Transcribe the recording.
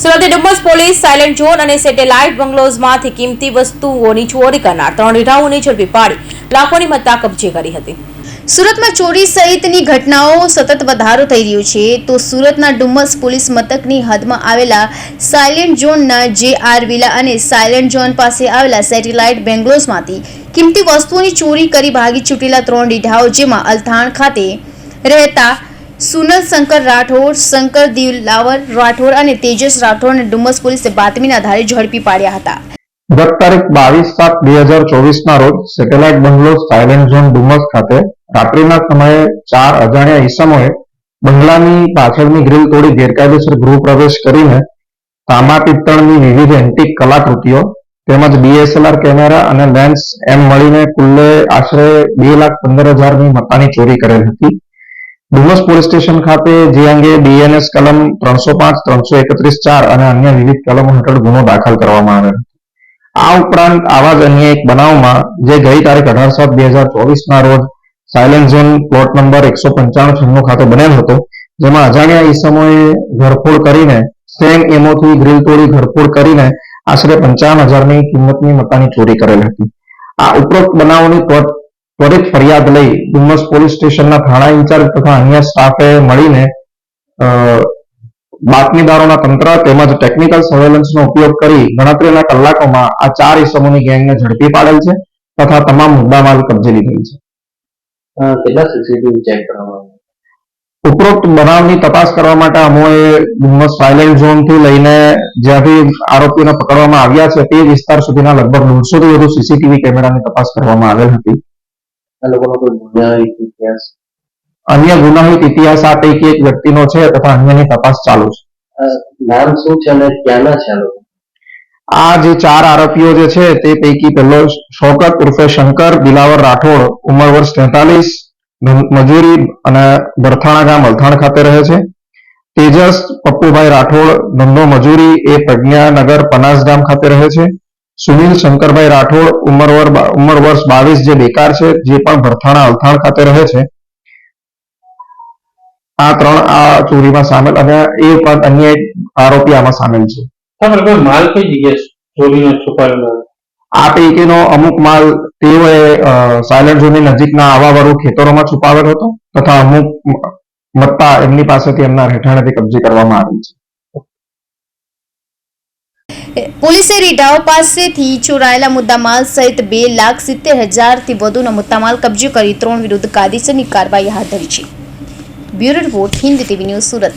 સુરતની Dumas police, silent zone અને satellite બંગલોઝમાંથી કિંમતી વસ્તુઓની ચોરી કરનાર ત્રણ રીઢાઓને ઝડપી પાડી લાખોની મત્તા કબજે કરી હતી. સુરતમાં ચોરી સહિતની ઘટનાઓ સતત વધારો થઈ રહ્યો છે, તો સુરતના ડુમ્મસ પોલીસ મથકની હદમાં આવેલા સાયલેન્ટ ઝોનના જે આર વિલા અને સાયલેન્ટ ઝોન પાસે આવેલા સેટેલાઇટ બેંગ્લોઝમાંથી કિંમતી વસ્તુઓની ચોરી કરી ભાગી છૂટેલા ત્રણ રીઢાઓ જેમાં અલથાણ ખાતે રહેતા સુનલ, શંકર રાઠોડ, શંકર દિલાવર રાઠોડ અને તેજસ રાઠોડને ડુમસ પોલીસે બાતમીના આધારે ઝડપી પાડ્યા હતા. ગત તારીખ બાવીસ સાત બે હજાર ચોવીસ ના રોજ satellite bungalow silent zone Dumas ખાતે રાત્રિના સમયે ચાર અજાણ્યા ઈસમોએ બંગલાની પાછળની ગ્રીલ તોડી ગેરકાયદેસર ગૃહ પ્રવેશ કરીને તાંબા પિત્તળની વિવિધ એન્ટિક કલાકૃતિઓ તેમજ ડીએસએલઆર કેમેરા અને લેન્સ એમ મળીને કુલ્લે આશરે બે લાખ પંદર હજારની મકાની ચોરી કરેલ હતી. ડુમસ પોલીસ સ્ટેશન ખાતે જે અંગે ડીએનએસ કલમ ત્રણસો પાંચ, ત્રણસો એકત્રીસ ચાર અને અન્ય વિવિધ કલમો હેઠળ ગુનો દાખલ કરવામાં આવેલ આ ઉપરાંત આવા જ અન્ય એક બનાવમાં જે ગઈ તારીખ અઢાર સાત બે હજાર ચોવીસના રોજ સાયલેન્ટ ઝોન પ્લોટ નંબર એકસો પંચાણું છન્નું ખાતે બનેલ હતો, જેમાં અજાણ્યા ઈસમોએ ઘરફોડ કરીને, સેંગ એમોથી ગ્રીલ તોડી ઘરફોડ કરીને આશરે પંચાવન હજારની કિંમતની મકાની ચોરી કરેલ હતી. આ ઉપરોક્ત બનાવોની ત્વરિત ફરિયાદ લઈ ડુમસ પોલીસ સ્ટેશનના થાણા ઇન્ચાર્જ તથા અન્ય સ્ટાફે મળીને બાતમીદારોના તંત્ર તેમજ ટેકનિકલ સર્વેલન્સનો ઉપયોગ કરી ગણતરીના કલાકોમાં આ ચાર ઇસમોની ગેંગને ઝડપી પાડેલ છે તથા તમામ મુદ્દામાલ કબજે લીધેલ છે. કેટલા સીસીટીવી ચેક કરવામાં ઉપરોક્ત બનાવની તપાસ કરવા માટે અમોએ ડુમસ સાયલેન્ટ ઝોનથી લઈને જ્યાંથી આરોપીઓને પકડવામાં આવ્યા છે તે વિસ્તાર સુધીના લગભગ દોઢસો થી વધુ સીસીટીવી કેમેરાની તપાસ કરવામાં આવેલ હતી. આ લોકોનો કોઈ ગુનાહિત ઇતિહાસ? અન્ય ગુનાહિત ઇતિહાસ આ પૈકી એક વ્યક્તિનો છે તથા અન્યની તપાસ ચાલુ છે. નામ શું છે અને ક્યાંના છે આ જે ચાર આરોપીઓ જે છે તે પૈકી પહેલો શોકત ઉર્ફે શંકર દિલાવર રાઠોડ ઉંમર વર્ષ તેતાલીસ મજૂરી અને બરથાણા ગામ અલથાણ ખાતે રહે છે. તેજસ પપ્પુભાઈ રાઠોડ ધંધો મજૂરી એ પ્રજ્ઞાનગર પનાસ ગામ ખાતે રહે છે. સુનિલ શંકરભાઈ રાઠોડ ઉંમર ઉમર વર્ષ બાવીસ જે બેકાર છે જે પણ ભરથાણા અલથાણ ખાતે રહે છે આ ત્રણ આ ચોરીમાં સામેલ અને એ ઉપરાંત અન્ય એક આરોપી આમાં સામેલ છે. માલ કઈ જગ્યાએ ચોરીનો છુપાયેલો? આ પૈકીનો અમુક માલ તેઓએ સાયલન્ટ ઝોનની નજીકના આવાવાળું ખેતરોમાં છુપાવેલો હતો તથા અમુક મત્તા એમની પાસેથી એમના રહેઠાણેથી કબજે કરવામાં આવી છે. પોલીસે રીઢાઓ પાસેથી ચોરાયેલા મુદ્દામાલ સહિત બે લાખ સિત્તેર હજારથી વધુનો મુદ્દામાલ કબજે કરી ત્રણ વિરુદ્ધ કાયદેસરની કાર્યવાહી હાથ ધરી છે. Bureau report Hind TV news Surat.